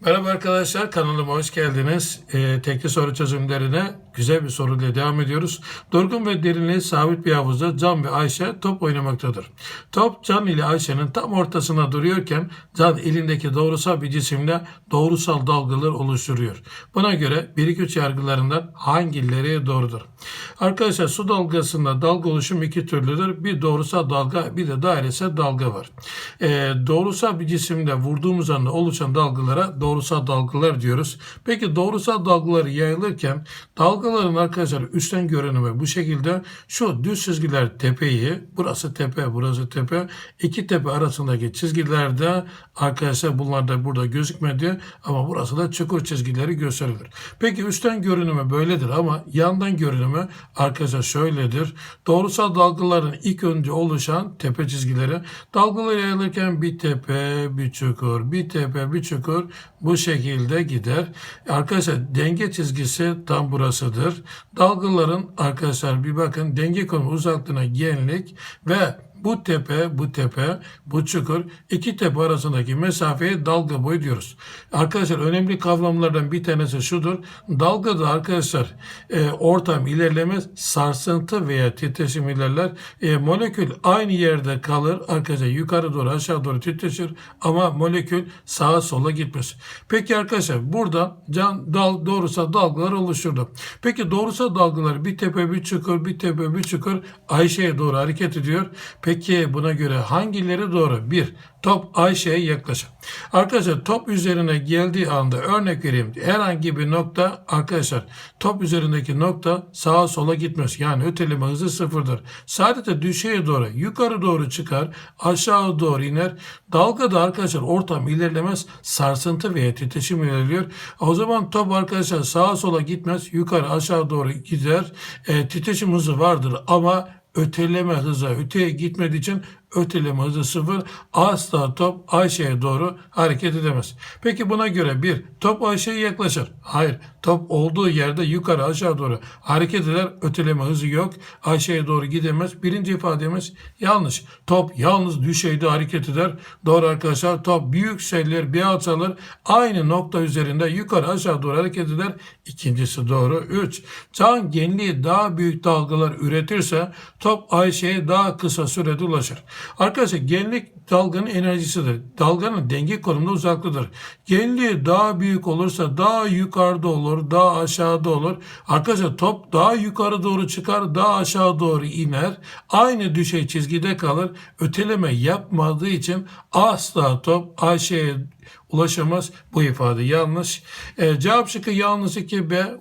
Merhaba arkadaşlar kanalıma hoş geldiniz. Ee, tekli soru çözümlerine güzel bir soruyla devam ediyoruz. Durgun ve derinliği sabit bir havuzda Can ve Ayşe top oynamaktadır. Top Can ile Ayşe'nin tam ortasına duruyorken Can elindeki doğrusal bir cisimle doğrusal dalgalar oluşturuyor. Buna göre 1-2-3 yargılarından hangileri doğrudur? Arkadaşlar su dalgasında dalga oluşum iki türlüdür. Bir doğrusal dalga bir de dairesel dalga var. Ee, doğrusal bir cisimde vurduğumuz anda oluşan dalgalara doğrusal dalgalar diyoruz. Peki doğrusal dalgalar yayılırken dalgaların arkadaşlar üstten görünümü bu şekilde şu düz çizgiler tepeyi burası tepe burası tepe iki tepe arasındaki çizgilerde arkadaşlar bunlar da burada gözükmedi ama burası da çukur çizgileri gösterilir. Peki üstten görünümü böyledir ama yandan görünümü arkadaşlar şöyledir. Doğrusal dalgaların ilk önce oluşan tepe çizgileri dalgalar yayılırken bir tepe bir çukur bir tepe bir çukur bu şekilde gider. Arkadaşlar denge çizgisi tam burasıdır. Dalgaların arkadaşlar bir bakın denge konumu uzaklığına genlik ve bu tepe, bu tepe, bu çukur iki tepe arasındaki mesafeye dalga boyu diyoruz. Arkadaşlar önemli kavramlardan bir tanesi şudur. Dalgada arkadaşlar e, ortam ilerlemez, sarsıntı veya titreşim ilerler. E, molekül aynı yerde kalır. Arkadaşlar yukarı doğru aşağı doğru titreşir ama molekül sağa sola gitmez. Peki arkadaşlar burada can dal doğrusal dalgalar oluşturdu. Peki doğrusal dalgalar bir tepe bir çukur bir tepe bir çukur Ayşe'ye doğru hareket ediyor. Peki buna göre hangileri doğru? Bir, top Ayşe'ye yaklaşır. Arkadaşlar top üzerine geldiği anda örnek vereyim. Herhangi bir nokta arkadaşlar top üzerindeki nokta sağa sola gitmez. Yani öteleme hızı sıfırdır. Sadece düşeye doğru yukarı doğru çıkar aşağı doğru iner. Dalga da arkadaşlar ortam ilerlemez sarsıntı veya titreşim ilerliyor. O zaman top arkadaşlar sağa sola gitmez yukarı aşağı doğru gider. E, titreşim hızı vardır ama öteleme hızı öteye gitmediği için öteleme hızı sıfır. Asla top Ayşe'ye doğru hareket edemez. Peki buna göre bir top Ayşe'ye yaklaşır. Hayır. Top olduğu yerde yukarı aşağı doğru hareket eder. Öteleme hızı yok. Ayşe'ye doğru gidemez. Birinci ifademiz yanlış. Top yalnız düşeyde hareket eder. Doğru arkadaşlar. Top bir yükselir bir alçalır. Aynı nokta üzerinde yukarı aşağı doğru hareket eder. İkincisi doğru. 3. Can genliği daha büyük dalgalar üretirse top Ayşe'ye daha kısa sürede ulaşır. Arkadaşlar genlik dalganın enerjisidir. Dalganın denge konumunda uzaklıdır. Genliği daha büyük olursa daha yukarıda olur, daha aşağıda olur. Arkadaşlar top daha yukarı doğru çıkar, daha aşağı doğru iner. Aynı düşey çizgide kalır. Öteleme yapmadığı için asla top Ayşe'ye ulaşamaz. Bu ifade yanlış. E, cevap şıkkı yalnız 2B